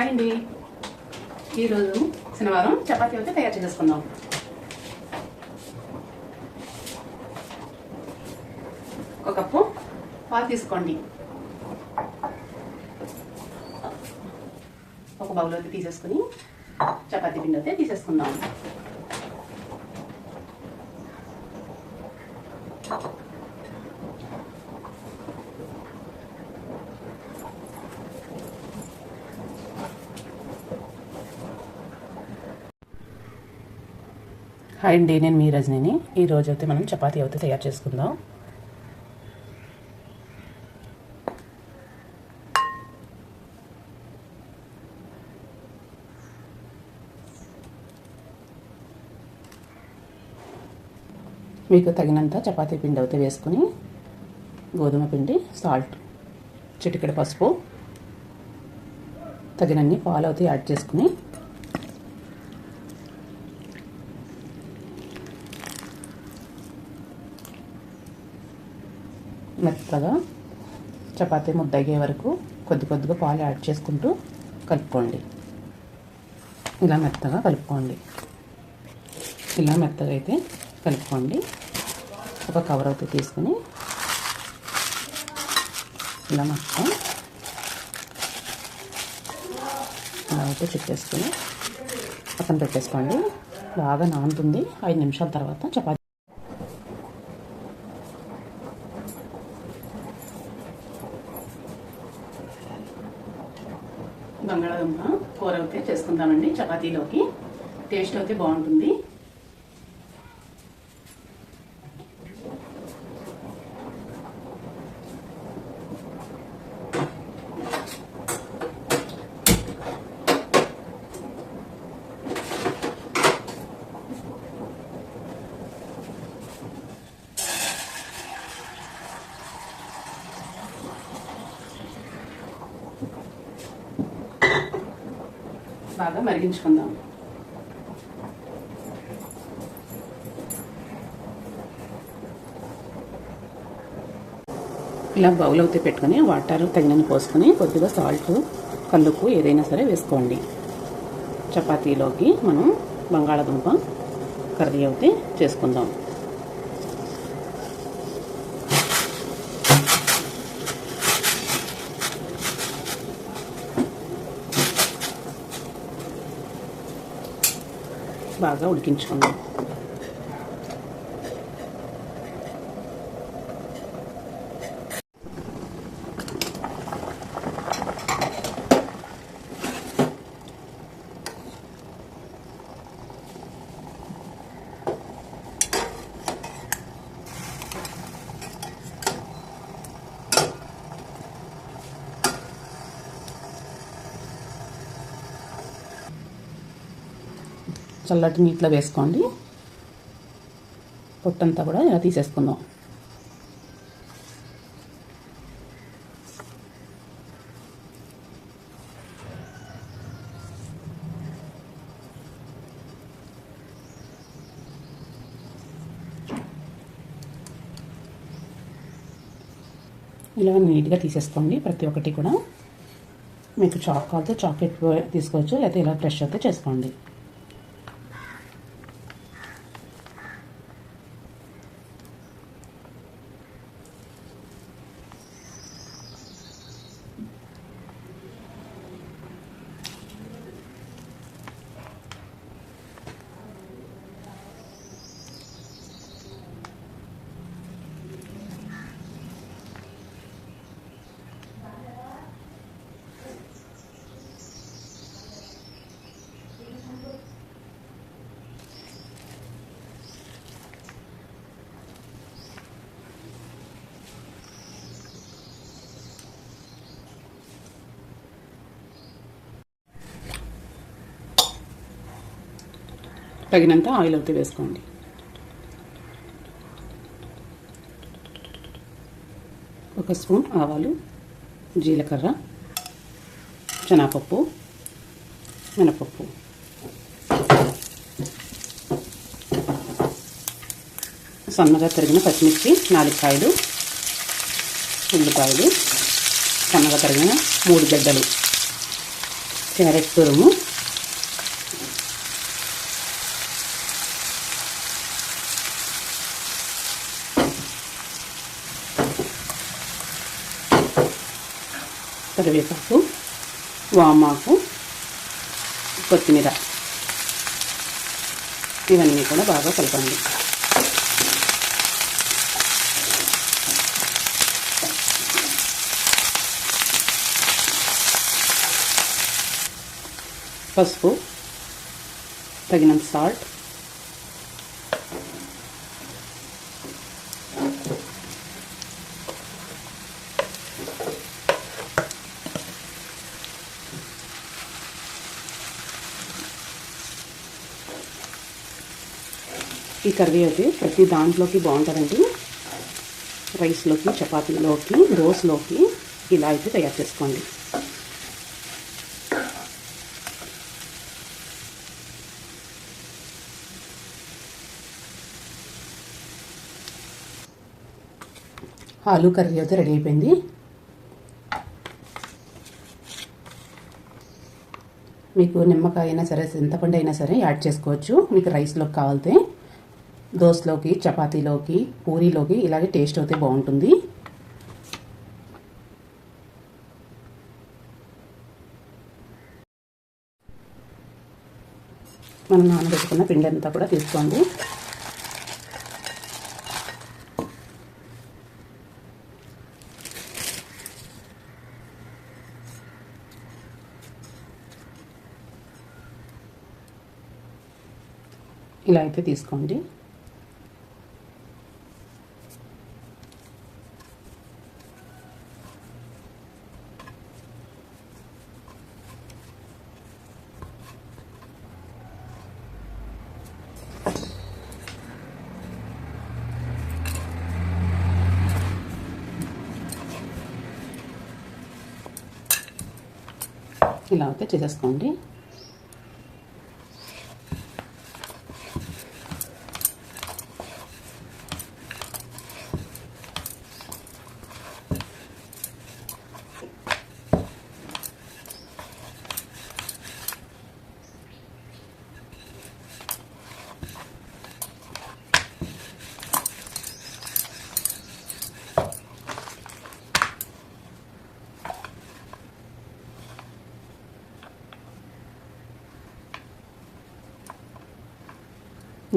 Hi అండి. ఈరోజు శనివారం చపాతీ అయితే తయారు చేసుకుందాం ఒక కప్పు పాలు తీసుకోండి. ఒక బౌల్ అయితే తీసేసుకుని చపాతీ పిండి అయితే తీసేసుకుందాం. హాయ్ అండి నేను మీ రజనీని ఈ అయితే మనం చపాతీ అయితే తయారు చేసుకుందాం. మీకు తగినంత చపాతీ పిండి అయితే వేసుకుని గోధుమ పిండి సాల్ట్ చిటికెడ పసుపు తగినన్ని పాలు అయితే యాడ్ చేసుకుని మెత్తగా చపాతీ ముద్ద అయ్యే వరకు కొద్ది కొద్దిగా పాలు యాడ్ చేసుకుంటూ కలుపుకోండి. ఇలా మెత్తగా కలుపుకోండి. ఇలా మెత్తగా అయితే కలుపుకోండి. ఒక కవర్ అయితే తీసుకుని ఇలా మొత్తం ఇలా అయితే చుట్టేసుకుని పక్కన పెట్టేసుకోండి. బాగా నానుతుంది. ఐదు నిమిషాల తర్వాత చపాతీ బంగాళాదుంప కూర అయితే చేసుకుందామండి చపాతీలోకి టేస్ట్ అయితే బాగుంటుంది. బాగా మరిగించుకుందాం. ఇలా బౌల్ అయితే పెట్టుకుని వాటర్ తగినన్ని పోసుకొని కొద్దిగా సాల్ట్ కల్లుకు ఏదైనా సరే వేసుకోండి. చపాతీలోకి మనం బంగాళాదుంప కర్రీ అయితే చేసుకుందాం. బాగా ఉడికించుకుందాం. చల్లటి నీటిలో వేసుకోండి. పొట్టంతా కూడా ఇలా తీసేసుకుందాం. ఇలా నీట్గా తీసేసుకోండి ప్రతి ఒక్కటి కూడా. మీకు చాక్ కావాలితే చాక్లెట్ తీసుకోవచ్చు లేకపోతే ఇలా ఫ్రెష్ అయితే చేసుకోండి. తగినంత ఆయిల్ అయితే వేసుకోండి. ఒక స్పూన్ ఆవాలు జీలకర్ర శనగపప్పు మినపప్పు. సన్నగా తరిగిన పచ్చిమిర్చి నాలుగు కాయలు ఉల్లిపాయలు సన్నగా తరిగిన మూడు గడ్డలు. క్యారెట్ తురుము. కరివేపాకు వామాకు కొత్తిమీర. ఇవన్నీ కూడా బాగా కలపండి పసుపు తగినంత సాల్ట్ ఈ కర్రీ అయితే ప్రతి దాంట్లోకి బాగుంటుందండి. రైస్లోకి చపాతీలోకి రోస్లోకి ఇలా అయితే తయారు చేసుకోండి. ఆలు కర్రీ అయితే రెడీ అయిపోయింది. మీకు నిమ్మకాయ అయినా సరే చింతపండు అయినా సరే యాడ్ చేసుకోవచ్చు. మీకు రైస్లోకి కావాలితే దోశలోకి చపాతీలోకి పూరీలోకి ఇలాగే టేస్ట్ అయితే బాగుంటుంది. మనం నానబెట్టుకున్న పిండి అంతా కూడా తీసుకోండి. ఇలా అయితే తీసుకోండి. ఇలా అయితే చేసేసుకోండి.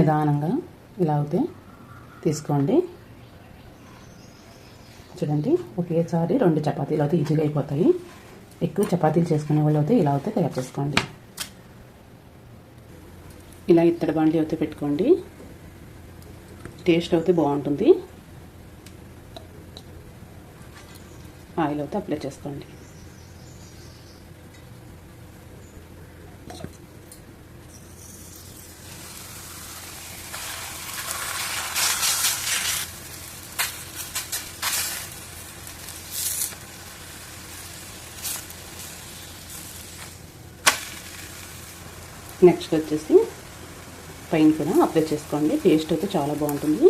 నిదానంగా ఇలా అయితే తీసుకోండి. చూడండి ఒకేసారి రెండు చపాతీలు అయితే ఈజీగా అయిపోతాయి. ఎక్కువ చపాతీలు చేసుకునే వాళ్ళు అయితే ఇలా అయితే తయారు చేసుకోండి. ఇలా ఇత్తడి బాండి అయితే పెట్టుకోండి. టేస్ట్ అయితే బాగుంటుంది. ఆయిల్ అయితే అప్లై చేసుకోండి. నెక్స్ట్ వచ్చేసి పైన కూడా అప్లై చేసుకోండి. టేస్ట్ అయితే చాలా బాగుంటుంది.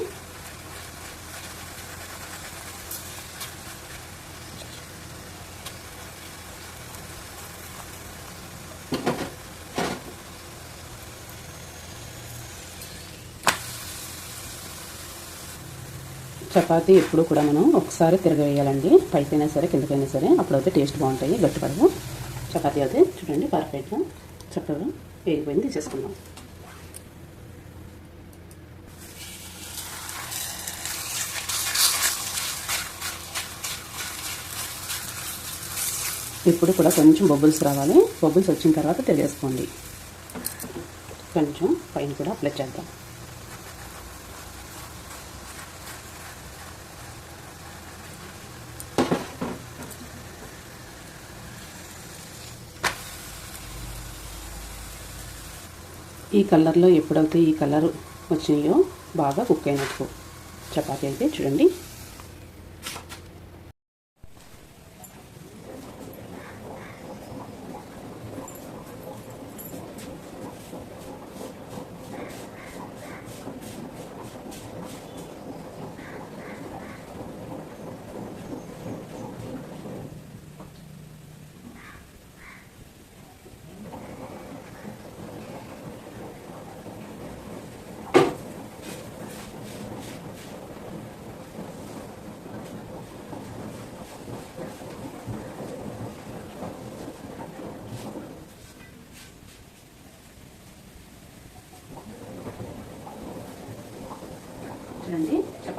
చపాతీ ఎప్పుడు కూడా మనం ఒకసారి తిరగవేయాలండి. పైకైనా సరే కిందకైనా సరే అప్పుడైతే టేస్ట్ బాగుంటాయి. గట్టిపడవు. చపాతీ అయితే చూడండి పర్ఫెక్ట్గా చక్కగా వేగిపోయింది తీసేసుకుందాం ఇప్పుడు కూడా కొంచెం బొబ్బుల్స్ రావాలి. బొబ్బుల్స్ వచ్చిన తర్వాత తెలియసుకోండి కొంచెం పైన కూడా అప్లై చేద్దాం. ఈ కలర్లో ఎప్పుడైతే ఈ కలర్ వచ్చినాయో బాగా కుక్ అయినట్టు. చపాతీ అయితే చూడండి.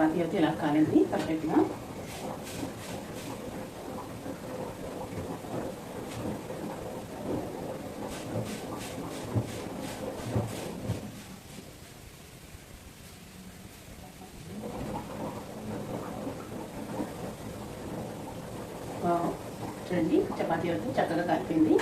చపాతీ అయితే ఇలా కాలింది పర్ఫెక్ట్గా వావ్. చూడండి చపాతీ అయితే చక్కగా కలిపింది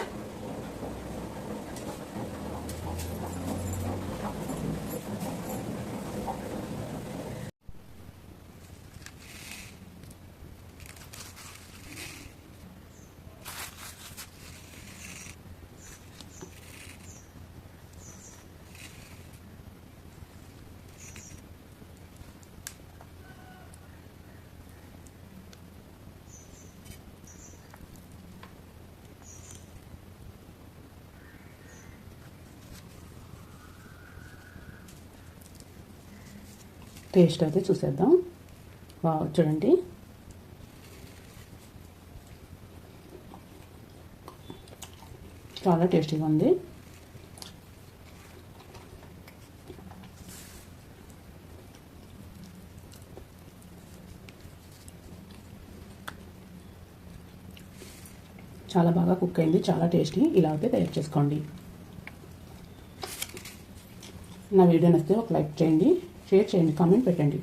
టేస్ట్ అయితే చూసేద్దాం. వావ్ చూడండి. చాలా టేస్టీగా ఉంది. చాలా బాగా కుక్ అయింది చాలా టేస్టీ. ఇలా అయితే తయారు చేసుకోండి. నా వీడియో నచ్చితే ఒక లైక్ చేయండి. షేర్ చేయండి కామెంట్ పెట్టండి.